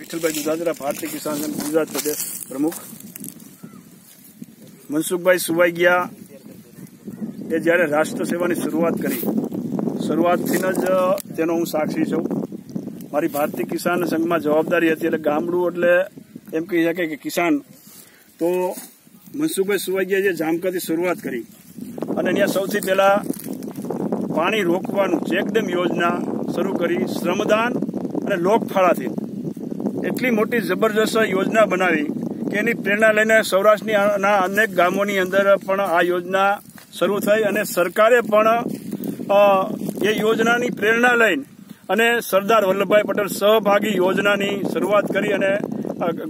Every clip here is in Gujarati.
વિઠ્ઠલભાઈ દુધાદરા ભારતીય કિસાન સંઘ ગુજરાત પ્રદેશ પ્રમુખ. મનસુખભાઈ સુવાઈગિયા એ જ્યારે રાષ્ટ્ર સેવાની શરૂઆત કરી, શરૂઆતથી જ તેનો હું સાક્ષી છું. મારી ભારતીય કિસાન સંઘમાં જવાબદારી હતી એટલે ગામડું એટલે એમ કહી શકાય કે કિસાન. તો મનસુખભાઈ સુવાઈ જે જામકરથી શરૂઆત કરી અને અહીંયા સૌથી પહેલા પાણી રોકવાનું ચેકડેમ યોજના શરૂ કરી, શ્રમદાન અને લોકફાળાથી. એટલી મોટી જબરજસ્ત યોજના બનાવી કે એની પ્રેરણા લઈને સૌરાષ્ટ્રની અનેક ગામોની અંદર પણ આ યોજના શરૂ થઈ અને સરકારે પણ એ યોજનાની પ્રેરણા લઈને અને સરદાર વલ્લભભાઈ પટેલ સહભાગી યોજનાની શરૂઆત કરી અને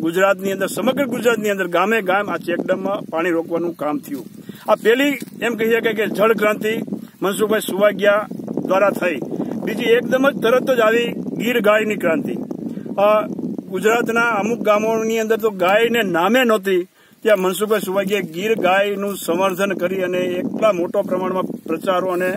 ગુજરાતની અંદર, સમગ્ર ગુજરાતની અંદર ગામે ગામ આ ચેકડેમમાં પાણી રોકવાનું કામ થયું. આ પહેલી એમ કહી શકાય કે જળ ક્રાંતિ મનસુખભાઈ સુવાગ્યા દ્વારા થઈ. બીજી એકદમ જ તરત જ આવી ગીર ગાયની ક્રાંતિ. ગુજરાતના અમુક ગામોની અંદર તો ગાયને નામે નહોતી. ત્યાં મનસુખભાઈ સુવાગીએ ગીર ગાયનું સમર્થન કરી અને એટલા મોટો પ્રમાણમાં પ્રચારો અને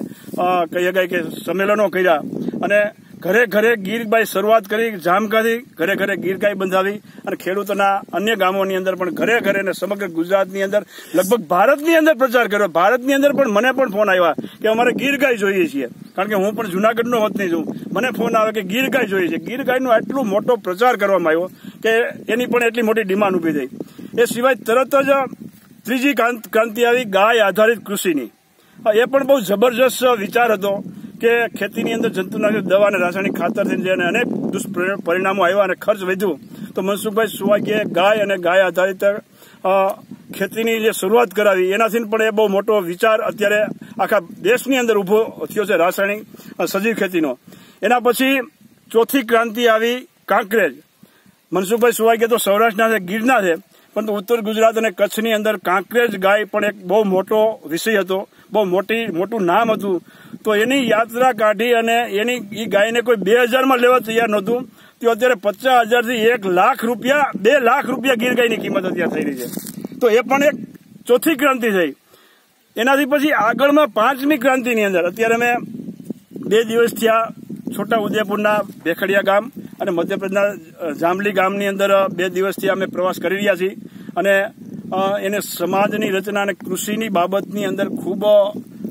કહી શકાય કે સંમેલનો કર્યા. અને ઘરે ઘરે ગીરગાય શરૂઆત કરી જામકાથી ઘરે ઘરે ગીરગાય બંધાવી અને ખેડૂતોના અન્ય ગામોની અંદર પણ ઘરે ઘરે અને સમગ્ર ગુજરાતની અંદર લગભગ ભારતની અંદર પ્રચાર કર્યો. ભારતની અંદર પણ મને પણ ફોન આવ્યા કે અમારે ગીરગાય જોઈએ છીએ. કારણ કે હું પણ જુનાગઢનો વતની છું. મને ફોન આવે કે ગીરગાય જોઈએ છે. ગીરગાયનો આટલો મોટો પ્રચાર કરવામાં આવ્યો કે એની પણ એટલી મોટી ડિમાન્ડ ઊભી થઈ. એ સિવાય તરત જ ત્રીજી ક્રાંતિ આવી ગાય આધારિત કૃષિની. એ પણ બહુ જબરજસ્ત વિચાર હતો. કે ખેતીની અંદર જંતુનાશક દવા અને રાસાયણિક ખાતરથી જેને અનેક દુષ્પરિણામો આવ્યા અને ખર્ચ વધ્યું. તો મનસુખભાઈ સુવાગીએ ગાય અને ગાય આધારિત ખેતીની જે શરૂઆત કરાવી, એનાથી પણ એ બહુ મોટો વિચાર અત્યારે આખા દેશની અંદર ઊભો થયો છે રાસાયણિક સજીવ ખેતીનો. એના પછી ચોથી ક્રાંતિ આવી કાંકરેજ. મનસુખભાઈ સુવાગીએ તો સૌરાષ્ટ્રના છે ગીરના છે, પરંતુ ઉત્તર ગુજરાત અને કચ્છની અંદર કાંકરેજ ગાય પણ એક બહુ મોટો વિષય હતો, બહુ મોટી, મોટું નામ હતું. તો એની યાત્રા કાઢી અને એની એ ગાયને કોઈ બે હજારમાં લેવા તૈયાર નહોતું. તો અત્યારે પચાસ હજારથી એક લાખ રૂપિયા, બે લાખ રૂપિયા ગીર ગાયની કિંમત અત્યારે થઈ રહી છે. તો એ પણ એક ચોથી ક્રાંતિ થઈ. એનાથી પછી આગળમાં પાંચમી ક્રાંતિની અંદર, અત્યારે અમે બે દિવસ થયા છોટા ઉદયપુરના ભેખડિયા ગામ અને મધ્યપ્રદેશના જાંબલી ગામની અંદર બે દિવસથી અમે પ્રવાસ કરી રહ્યા છીએ. અને એને સમાજની રચના અને કૃષિની બાબતની અંદર ખૂબ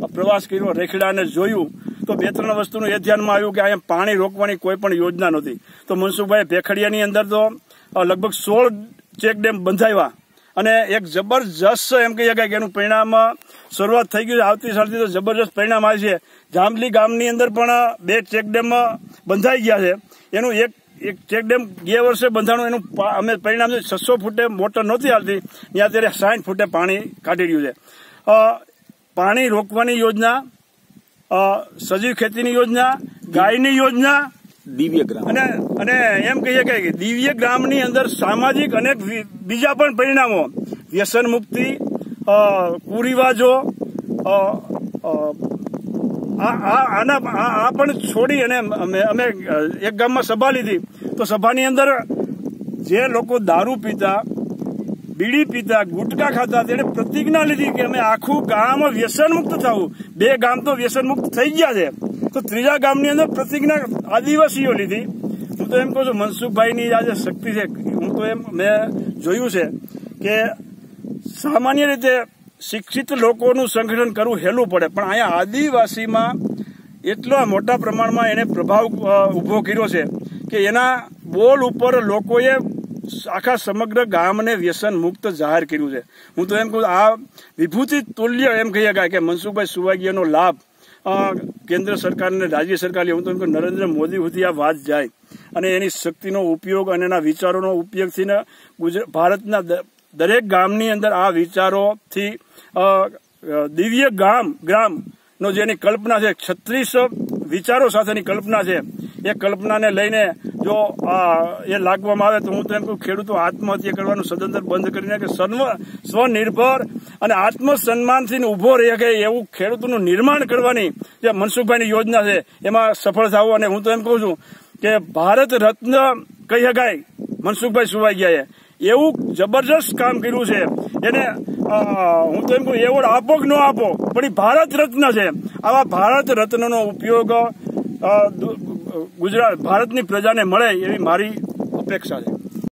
પ્રવાસ કર્યો, રેખડાને જોયું, તો બે ત્રણ વસ્તુનું એ ધ્યાનમાં આવ્યું કે અહીંયા પાણી રોકવાની કોઈ પણ યોજના નહોતી. તો મનસુખભાઈ ભેખડિયાની અંદર તો લગભગ સોળ ચેકડેમ બંધાવ્યા. અને એક જબરજસ્ત એમ કહી શકાય કે એનું પરિણામ શરૂઆત થઈ ગયું છે. આવતી સાલથી તો જબરજસ્ત પરિણામ આવે છે. જાંબલી ગામની અંદર પણ બે ચેકડેમ બંધાઈ ગયા છે. એનું એક એક ચેકડેમ ગયા વર્ષે બંધાણું, એનું અમે પરિણામ છસો ફૂટે મોટર નહોતી આવતી ત્યાં અત્યારે સાઠ ફૂટે પાણી કાઢી રહ્યું છે. પાણી રોકવાની યોજના સજીવ ખેતીની યોજના ગાયની યોજના. દિવ્ય ગ્રામ. અને અને એમ કહીએ કે દિવ્ય ગ્રામની અંદર સામાજિક અનેક બીજા પણ પરિણામો. વ્યસન મુક્તિ કુરિવાજો આના આ પણ છોડી અને અમે એક ગામમાં સભા લીધી. તો સભાની અંદર જે લોકો દારૂ પીતા બીડી પીતા ગુટકા ખાતા તેણે પ્રતિજ્ઞા લીધી કે અમે આખું ગામ વ્યસન મુક્ત થવું. બે ગામ તો વ્યસન મુક્ત થઈ ગયા છે. તો ત્રીજા ગામની અંદર પ્રતિજ્ઞા આદિવાસીઓ લીધી. હું તો એમ કહું છું, મનસુખભાઈની આજે શક્તિ છે, હું તો એમ, મેં જોયું છે કે સામાન્ય રીતે શિક્ષિત લોકોનું સંગઠન કરવું હેલું પડે, પણ અહીંયા આદિવાસીમાં એટલા મોટા પ્રમાણમાં એને પ્રભાવ ઊભો કર્યો છે કે એના બોલ ઉપર લોકોએ આખા સમગ્ર ગામને વ્યસન મુક્ત જાહેર કર્યું છે. હું તો એમ કહું આ વિભૂતિ તુલ્ય એમ કહી શકાય કે મનસુખભાઈ સુવાગીયાનો લાભ કેન્દ્ર સરકારને રાજ્ય સરકાર હું તો નરેન્દ્ર મોદી સુધી આ વાત જાય. અને એની શક્તિનો ઉપયોગ અને એના વિચારોનો ઉપયોગથી ભારતના દરેક ગામની અંદર આ વિચારોથી દિવ્ય ગામ, ગ્રામ નો જેની કલ્પના છે, છત્રીસ વિચારો સાથેની કલ્પના છે. એ કલ્પનાને લઈને જો એ લાગવામાં આવે તો હું તો એમ કહું, ખેડૂતો આત્મહત્યા કરવાનું સદંતર બંધ કરીને કે સ્વનિર્ભર અને આત્મસન્માનથી ઊભો રહી શકે એવું ખેડૂતોનું નિર્માણ કરવાની જે મનસુખભાઈની યોજના છે, એમાં સફળ થવું અને હું તો એમ કહું છું કે ભારત રત્ન કહી શકાય, મનસુખભાઈ સુવાઈ ગયા એવું જબરજસ્ત કામ કર્યું છે. એને હું તો એમ કહું, એવોર્ડ આપો કે ન આપો, પણ એ ભારત રત્ન છે. આવા ભારત રત્નનો ઉપયોગ ગુજરાત ભારતની પ્રજાને મળે એવી મારી અપેક્ષા છે.